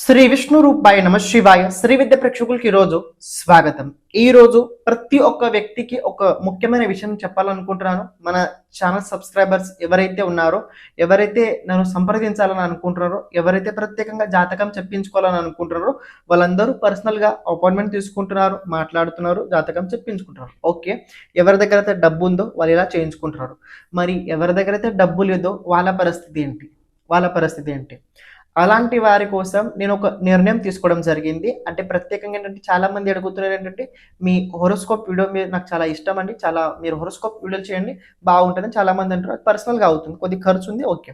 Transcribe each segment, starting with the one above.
శ్రీ విష్ణు రూపాయ నమ శివాయ. శ్రీ విద్య ప్రేక్షకులకి ఈరోజు స్వాగతం. ఈ రోజు ప్రతి ఒక్క వ్యక్తికి ఒక ముఖ్యమైన విషయం చెప్పాలనుకుంటున్నాను. మన ఛానల్ సబ్స్క్రైబర్స్ ఎవరైతే ఉన్నారో ఎవరైతే నన్ను సంప్రదించాలని అనుకుంటున్నారో ఎవరైతే ప్రత్యేకంగా జాతకం చెప్పించుకోవాలని అనుకుంటున్నారో వాళ్ళందరూ పర్సనల్గా అపాయింట్మెంట్ తీసుకుంటున్నారు మాట్లాడుతున్నారు జాతకం చెప్పించుకుంటున్నారు. ఓకే? ఎవరి దగ్గర అయితే డబ్బు ఉందో వాళ్ళు ఇలా చేయించుకుంటున్నారు. మరి ఎవరి దగ్గర అయితే డబ్బు లేదో వాళ్ళ పరిస్థితి ఏంటి? వాళ్ళ పరిస్థితి ఏంటి? అలాంటి వారి కోసం నేను ఒక నిర్ణయం తీసుకోవడం జరిగింది. అంటే ప్రత్యేకంగా ఏంటంటే చాలా మంది అడుగుతున్నారు ఏంటంటే మీ హోరోస్కోప్ వీడియో మీరు నాకు చాలా ఇష్టం అండి చాలా మీరు హోరోస్కోప్ వీడియోలు చేయండి బాగుంటుందని చాలా మంది అంటారు అది పర్సనల్గా అవుతుంది కొద్ది ఖర్చు ఉంది ఓకే.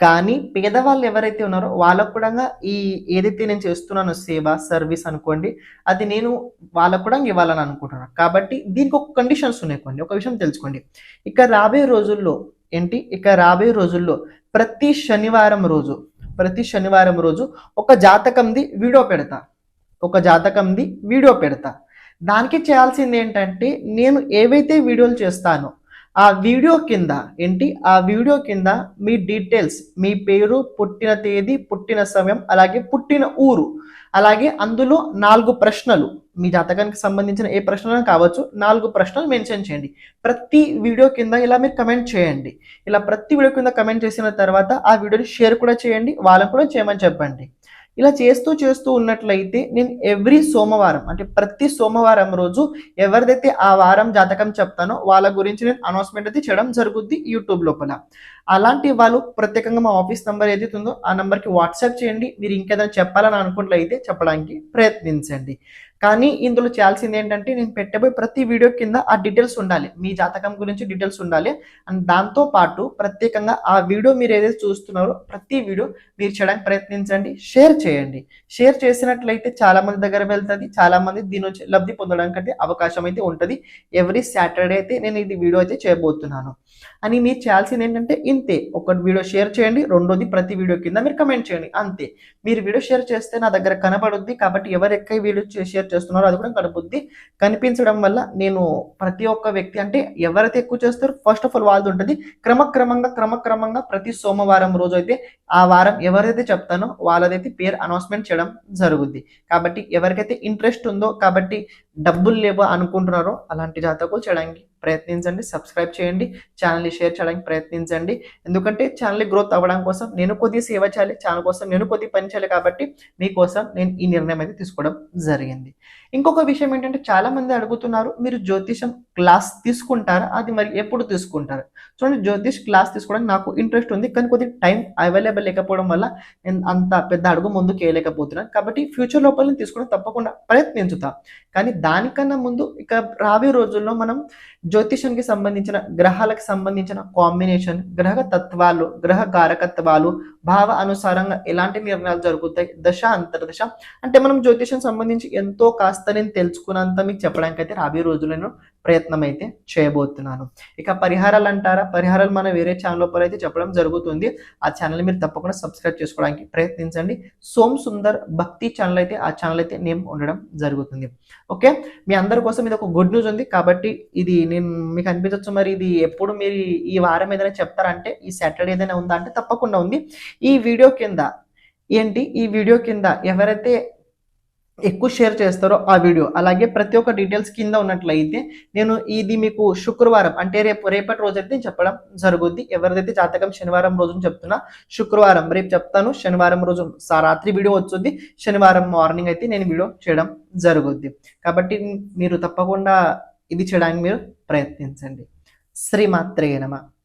కానీ పేదవాళ్ళు ఎవరైతే ఉన్నారో వాళ్ళకు కూడా ఈ ఏదైతే నేను చేస్తున్నానో సేవ సర్వీస్ అనుకోండి అది నేను వాళ్ళకు కూడా ఇవ్వాలని అనుకుంటున్నాను కాబట్టి దీనికి ఒక కండిషన్స్ ఉన్నాయి కొన్ని ఒక విషయం తెలుసుకోండి. ఇక రాబోయే రోజుల్లో ఏంటి? ఇక రాబోయే రోజుల్లో ప్రతి శనివారం రోజు ప్రతి శనివారం రోజు ఒక జాతకంది వీడియో పెడతా. ఒక జాతకంది వీడియో పెడతా. దానికి చేయాల్సింది ఏంటంటే నేను ఏవైతే వీడియోలు చేస్తానో ఆ వీడియో కింద ఏంటి? ఆ వీడియో కింద మీ డీటెయిల్స్ మీ పేరు పుట్టిన తేదీ పుట్టిన సమయం అలాగే పుట్టిన ఊరు అలాగే అందులో నాలుగు ప్రశ్నలు. మీ జాతకానికి సంబంధించిన ఏ ప్రశ్నలు కావచ్చు నాలుగు ప్రశ్నలు మెన్షన్ చేయండి. ప్రతి వీడియో కింద ఇలా మీరు కమెంట్ చేయండి. ఇలా ప్రతి వీడియో కింద కమెంట్ చేసిన తర్వాత ఆ వీడియోని షేర్ కూడా చేయండి వాళ్ళకు కూడా చేయమని చెప్పండి. ఇలా చేస్తూ చేస్తూ ఉన్నట్లయితే నేను ఎవ్రీ సోమవారం అంటే ప్రతి సోమవారం రోజు ఎవరిదైతే ఆ వారం జాతకం చెప్తానో వాళ్ళ గురించి నేను అనౌన్స్మెంట్ అయితే చేయడం జరుగుద్ది యూట్యూబ్ లోపల. అలాంటి వాళ్ళు ప్రత్యేకంగా మా ఆఫీస్ నెంబర్ ఏదైతే ఉందో ఆ నెంబర్కి వాట్సాప్ చేయండి. మీరు ఇంకేదైనా చెప్పాలని అనుకున్నట్లయితే చెప్పడానికి ప్రయత్నించండి. కానీ ఇందులో చేయాల్సింది ఏంటంటే నేను పెట్టబోయే ప్రతి వీడియో కింద ఆ డీటెయిల్స్ ఉండాలి. మీ జాతకం గురించి డీటెయిల్స్ ఉండాలి. అండ్ దాంతో పాటు ప్రత్యేకంగా ఆ వీడియో మీరు ఏదైతే చూస్తున్నారో ప్రతి వీడియో మీరు చేయడానికి ప్రయత్నించండి. షేర్ చేయండి. షేర్ చేసినట్లయితే చాలా మంది దగ్గర వెళ్తుంది. చాలా మంది దీని లబ్ధి పొందడానికి అవకాశం అయితే ఉంటుంది. ఎవ్రీ సాటర్డే అయితే నేను ఇది వీడియో అయితే చేయబోతున్నాను. అని మీరు చేయాల్సింది ఏంటంటే ఇంతే. ఒక వీడియో షేర్ చేయండి. రెండోది ప్రతి వీడియో కింద మీరు కమెంట్ చేయండి. అంతే. మీరు వీడియో షేర్ చేస్తే నా దగ్గర కనబడుద్ది. కాబట్టి ఎవరెక్క వీడియో షేర్ చేస్తున్నారో అది కూడా కనపడుద్ది కనిపించడం వల్ల నేను ప్రతి ఒక్క వ్యక్తి అంటే ఎవరైతే ఎక్కువ చేస్తారో ఫస్ట్ ఆఫ్ ఆల్ వాళ్ళది ఉంటుంది. క్రమక్రమంగా క్రమక్రమంగా ప్రతి సోమవారం రోజు అయితే ఆ వారం ఎవరైతే చెప్తానో వాళ్ళదైతే పేరు అనౌన్స్మెంట్ చేయడం జరుగుద్ది. కాబట్టి ఎవరికైతే ఇంట్రెస్ట్ ఉందో కాబట్టి డబ్బులు లేవో అనుకుంటున్నారో అలాంటి జాతకు చేయడానికి ప్రయత్నించండి సబ్స్క్రైబ్ చేయండి ఛానల్ని షేర్ చేయడానికి ప్రయత్నించండి. ఎందుకంటే ఛానల్ గ్రోత్ అవ్వడం కోసం నేను కొద్దిగా సేవ చేయాలి ఛానల్ కోసం నేను కొద్దిగా పని చేయాలి కాబట్టి మీకోసం నేను ఈ నిర్ణయం అయితే తీసుకోవడం జరిగింది. ఇంకొక విషయం ఏంటంటే చాలామంది అడుగుతున్నారు మీరు జ్యోతిషం క్లాస్ తీసుకుంటారా? అది మరి ఎప్పుడు తీసుకుంటారు? చూడండి జ్యోతిష్ క్లాస్ తీసుకోవడానికి నాకు ఇంట్రెస్ట్ ఉంది కానీ కొద్దిగా టైం అవైలబుల్ లేకపోవడం వల్ల నేను అంత పెద్ద అడుగు ముందుకు వేయలేకపోతున్నాను. కాబట్టి ఫ్యూచర్ లోపల నేను తీసుకోవడం తప్పకుండా ప్రయత్నించుతా. కానీ దానికన్నా ముందు ఇక రాబోయే రోజుల్లో మనం జ్యోతిషానికి సంబంధించిన గ్రహాలకు సంబంధించిన కాంబినేషన్ గ్రహ తత్వాలు గ్రహ కారకత్వాలు భావ అనుసారంగా ఎలాంటి నిర్ణయాలు జరుగుతాయి దశ అంతర్దశ అంటే మనం జ్యోతిషం సంబంధించి ఎంతో కాస్త నేను తెలుసుకున్నంత మీకు చెప్పడానికి అయితే రాబోయే రోజులను ప్రయత్నం అయితే చేయబోతున్నాను. ఇక పరిహారాలు అంటారా పరిహారాలు మన వేరే ఛానల్ లోపల అయితే చెప్పడం జరుగుతుంది. ఆ ఛానల్ మీరు తప్పకుండా సబ్స్క్రైబ్ చేసుకోవడానికి ప్రయత్నించండి. సోమ్ సుందర్ భక్తి ఛానల్ అయితే ఆ ఛానల్ అయితే నేమ్ ఉండడం జరుగుతుంది. ఓకే? మీ అందరి కోసం ఇది ఒక గుడ్ న్యూస్ ఉంది. కాబట్టి ఇది నేను మీకు అనిపించవచ్చు మరి ఇది ఎప్పుడు మీరు ఈ వారం ఏదైనా చెప్తారంటే ఈ సాటర్డే ఏదైనా ఉందా అంటే తప్పకుండా ఉంది. ఈ వీడియో కింద ఏంటి? ఈ వీడియో కింద ఎవరైతే ఎక్కువ షేర్ చేస్తారో ఆ వీడియో అలాగే ప్రతి ఒక్క డీటెయిల్స్ కింద ఉన్నట్లయితే నేను ఇది మీకు శుక్రవారం అంటే రేపు రేపటి రోజు అయితే చెప్పడం జరుగుద్ది. ఎవరిదైతే జాతకం శనివారం రోజున చెప్తున్నా శుక్రవారం రేపు చెప్తాను. శనివారం రోజు రాత్రి వీడియో వచ్చుద్ది. శనివారం మార్నింగ్ అయితే నేను వీడియో చేయడం జరుగుద్ది. కాబట్టి మీరు తప్పకుండా ఇది చేయడానికి మీరు ప్రయత్నించండి. శ్రీమాత్రేనమ